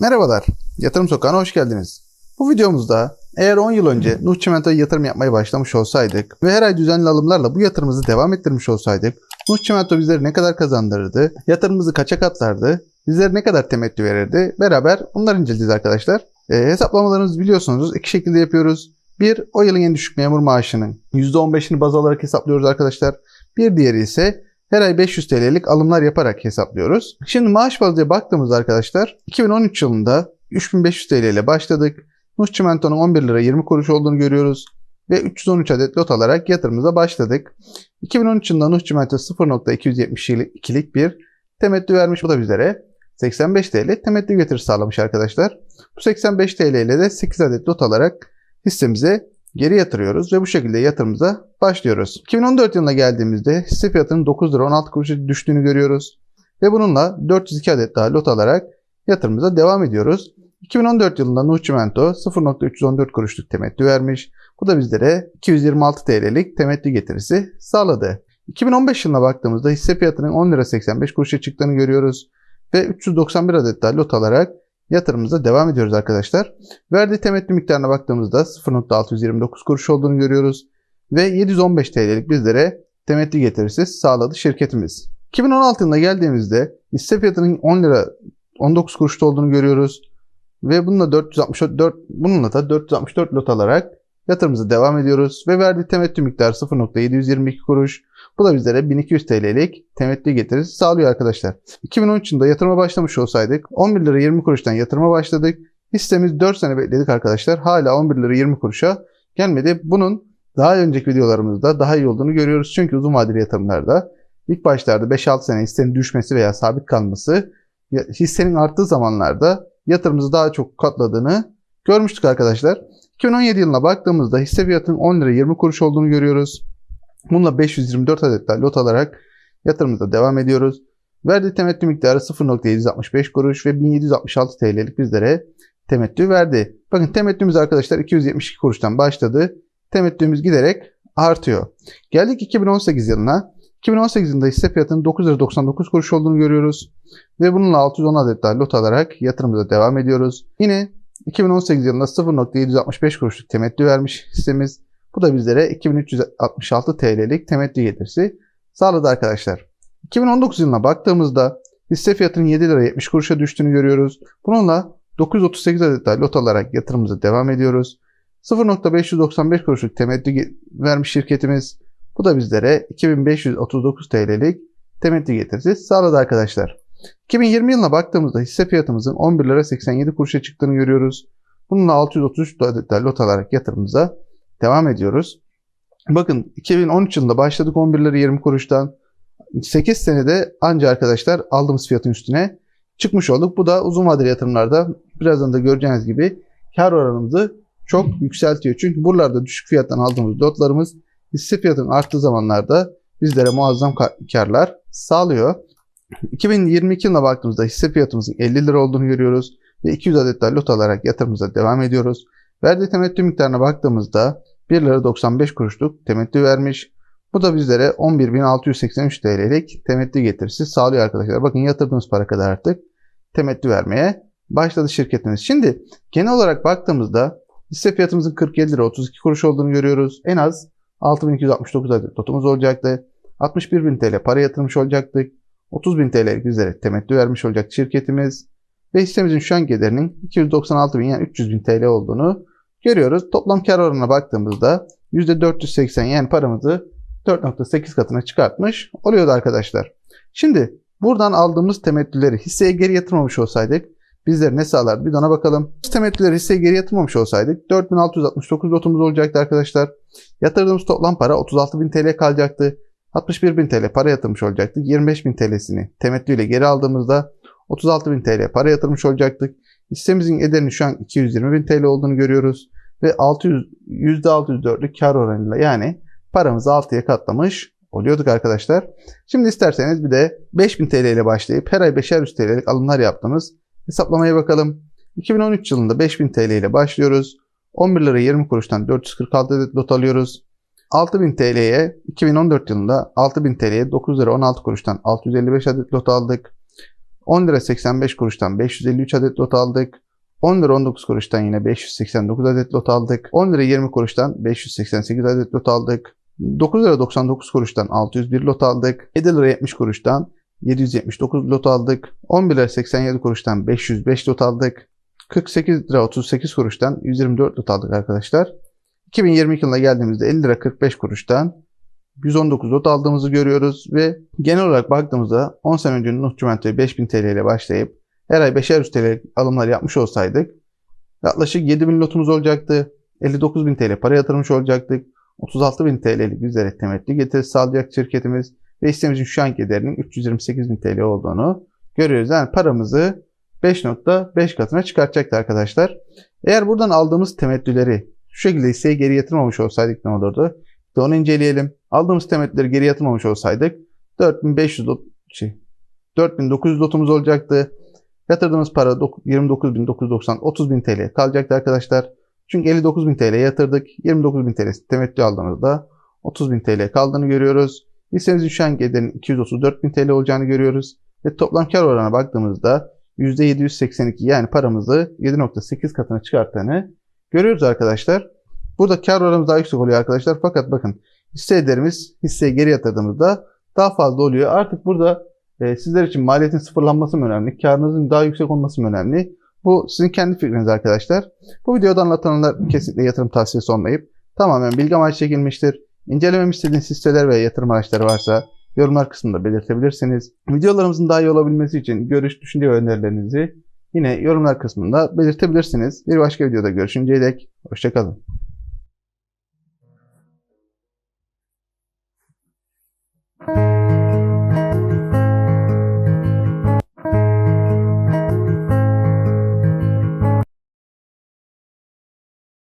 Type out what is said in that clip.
Merhabalar, Yatırım Sokağı'na hoş geldiniz. Bu videomuzda eğer 10 yıl önce Nuh Çimento'ya yatırım yapmaya başlamış olsaydık ve her ay düzenli alımlarla bu yatırımımızı devam ettirmiş olsaydık Nuh Çimento bizleri ne kadar kazandırırdı, yatırımımızı kaça katlardı, bizlere ne kadar temettü verirdi beraber bunları inceleyeceğiz arkadaşlar. E, hesaplamalarımızı biliyorsunuz iki şekilde yapıyoruz. Bir, o yılın en düşük memur maaşının %15'ini baz alarak hesaplıyoruz arkadaşlar. Bir diğeri ise her ay 500 TL'lik alımlar yaparak hesaplıyoruz. Şimdi maaş bazlıya baktığımızda arkadaşlar 2013 yılında 3500 TL ile başladık. Nuh Çimento'nun 11 lira 20 kuruş olduğunu görüyoruz. Ve 313 adet lot alarak yatırımımıza başladık. 2013 yılında Nuh Çimento 0.272'lik bir temettü vermiş. Bu da bizlere 85 TL temettü getirisi sağlamış arkadaşlar. Bu 85 TL ile de 8 adet lot alarak hissemize geri yatırıyoruz ve bu şekilde yatırımıza başlıyoruz. 2014 yılına geldiğimizde hisse fiyatının 9 lira 16 kuruşa düştüğünü görüyoruz. Ve bununla 402 adet daha lot alarak yatırımımıza devam ediyoruz. 2014 yılında Nuh Çimento 0.314 kuruşluk temettü vermiş. Bu da bizlere 226 TL'lik temettü getirisi sağladı. 2015 yılına baktığımızda hisse fiyatının 10 lira 85 kuruşa çıktığını görüyoruz. Ve 391 adet daha lot alarak yatırımımıza devam ediyoruz arkadaşlar. Verdiği temettü miktarına baktığımızda 0.629 kuruş olduğunu görüyoruz. Ve 715 TL'lik bizlere temettü getirisi sağladı şirketimiz. 2016 yılına geldiğimizde hisse fiyatının 10 lira 19 kuruşta olduğunu görüyoruz. Ve bununla 464 bununla da 464 lot alarak yatırımımıza devam ediyoruz ve verdiği temettü miktarı 0.722 kuruş. Bu da bizlere 1200 TL'lik temettü getirisi sağlıyor arkadaşlar. 2013 yılında yatırıma başlamış olsaydık 11 lira 20 kuruştan yatırıma başladık. Hissemiz 4 sene bekledik arkadaşlar. Hala 11 lira 20 kuruşa gelmedi. Bunun daha önceki videolarımızda daha iyi olduğunu görüyoruz. Çünkü uzun vadeli yatırımlarda ilk başlarda 5-6 sene hissenin düşmesi veya sabit kalması hissenin arttığı zamanlarda yatırımımızı daha çok katladığını görmüştük arkadaşlar. 2017 yılına baktığımızda hisse fiyatının 10 lira 20 kuruş olduğunu görüyoruz. Bununla 524 adet lot alarak yatırımımıza devam ediyoruz. Verdiği temettü miktarı 0.765 kuruş ve 1766 TL'lik bizlere temettü verdi. Bakın temettümüz arkadaşlar 272 kuruştan başladı. Temettümüz giderek artıyor. Geldik 2018 yılına. 2018 yılında hisse fiyatının 9 lira 99 kuruş olduğunu görüyoruz. Ve bununla 610 adet daha lot alarak yatırımımıza devam ediyoruz. Yine 2018 yılında 0.765 kuruşluk temettü vermiş hissemiz. Bu da bizlere 2366 TL'lik temettü getirisi sağladı arkadaşlar. 2019 yılına baktığımızda hisse fiyatının 7 lira 70 kuruşa düştüğünü görüyoruz. Bununla 938 adet lot alarak yatırımımıza devam ediyoruz. 0.595 kuruşluk temettü vermiş şirketimiz. Bu da bizlere 2539 TL'lik temettü getirisi sağladı arkadaşlar. 2020 yılına baktığımızda hisse fiyatımızın 11 lira 87 kuruşa çıktığını görüyoruz. Bununla 633 adet lot alarak yatırımımıza devam ediyoruz. Bakın 2013 yılında başladık 11 lira 20 kuruştan. 8 senede anca arkadaşlar aldığımız fiyatın üstüne çıkmış olduk. Bu da uzun vadeli yatırımlarda birazdan da göreceğiniz gibi kar oranımızı çok yükseltiyor. Çünkü buralarda düşük fiyattan aldığımız lotlarımız hisse fiyatının arttığı zamanlarda bizlere muazzam karlar sağlıyor. 2022 yılına baktığımızda hisse fiyatımızın 50 lira olduğunu görüyoruz ve 200 adet daha lot alarak yatırımımıza devam ediyoruz. Verdiği temettü miktarına baktığımızda 1 lira 95 kuruşluk temettü vermiş. Bu da bizlere 11.683 TL'lik temettü getirisi sağlıyor arkadaşlar. Bakın yatırdığımız para kadar artık temettü vermeye başladı şirketimiz. Şimdi genel olarak baktığımızda hisse fiyatımızın 47 lira 32 kuruş olduğunu görüyoruz. En az 6269 adet lotumuz olacaktı. 61.000 TL para yatırmış olacaktık. 30.000 TL'lik bizlere temettü vermiş olacak şirketimiz. Ve hissemizin şu an gelirinin 296.000 yani 300.000 TL olduğunu görüyoruz. Toplam kar oranına baktığımızda %480 yani paramızı 4.8 katına çıkartmış oluyordu arkadaşlar. Şimdi buradan aldığımız temettüleri hisseye geri yatırmamış olsaydık bizlere ne sağlardı bir ona bakalım. Temettüleri hisseye geri yatırmamış olsaydık 4669 lotumuz olacaktı arkadaşlar. Yatırdığımız toplam para 36.000 TL kalacaktı. 61.000 TL para yatırmış olacaktık. 25.000 TL'sini temettüyle geri aldığımızda 36.000 TL para yatırmış olacaktık. Hissemizin ederinin şu an 220.000 TL olduğunu görüyoruz. Ve 600, %604'lük kar oranıyla yani paramızı 6'ya katlamış oluyorduk arkadaşlar. Şimdi isterseniz bir de 5000 TL ile başlayıp her ay 5'er TL'lik alımlar yaptığımız hesaplamaya bakalım. 2013 yılında 5000 TL ile başlıyoruz. 11 lira 20 kuruştan 446 adet lot alıyoruz. 6000 TL'ye 2014 yılında 6000 TL'ye 9 lira 16 kuruştan 655 adet lot aldık. 10 lira 85 kuruştan 553 adet lot aldık. 10 lira 19 kuruştan yine 589 adet lot aldık. 10 lira 20 kuruştan 588 adet lot aldık. 9 lira 99 kuruştan 601 lot aldık. 7 lira 70 kuruştan 779 lot aldık. 11 lira 87 kuruştan 505 lot aldık. 48 lira 38 kuruştan 124 lot aldık arkadaşlar. 2022 yılına geldiğimizde 50 lira 45 kuruştan 119 lot aldığımızı görüyoruz ve genel olarak baktığımızda 10 sene önce Nuh Çimento'ya 5000 TL ile başlayıp her ay 5'er TL alımlar yapmış olsaydık yaklaşık 7000 lotumuz olacaktı. 59.000 TL para yatırmış olacaktık. 36.000 TL'lik bizlere temettü getirisi sağlayacak şirketimiz ve hissemizin şu anki değerinin 328.000 TL olduğunu görüyoruz. Yani paramızı 5.5 katına çıkartacaktı arkadaşlar. Eğer buradan aldığımız temettüleri şu şekilde hisseye geri yatırmamış olsaydık ne olurdu? İşte onu inceleyelim. Aldığımız temettüleri geri yatırmamış olsaydık 4500 lot, şey, 4900 lotumuz olacaktı. Yatırdığımız para 29.990 30.000 TL kalacaktı arkadaşlar. Çünkü 59.000 TL yatırdık. 29.000 TL temettü aldığımızda 30.000 TL kaldığını görüyoruz. Hissemizin şu an gelirinin 234.000 TL olacağını görüyoruz. Ve toplam kar oranına baktığımızda %782 yani paramızı 7.8 katına çıkarttığını görüyoruz arkadaşlar. Burada kar oranımız daha yüksek oluyor arkadaşlar. Fakat bakın hisse ederimiz hisseye geri yatırdığımızda daha fazla oluyor. Artık burada e, sizler için maliyetin sıfırlanması mı önemli? Karınızın daha yüksek olması mı önemli? Bu sizin kendi fikriniz arkadaşlar. Bu videoda anlatılanlar kesinlikle yatırım tavsiyesi olmayıp tamamen bilgi amaçlı çekilmiştir. İncelememi istediğiniz hisseler ve yatırım araçları varsa yorumlar kısmında belirtebilirsiniz. Videolarımızın daha iyi olabilmesi için görüş, düşünce ve önerilerinizi yine yorumlar kısmında belirtebilirsiniz. Bir başka videoda görüşünceye dek hoşçakalın.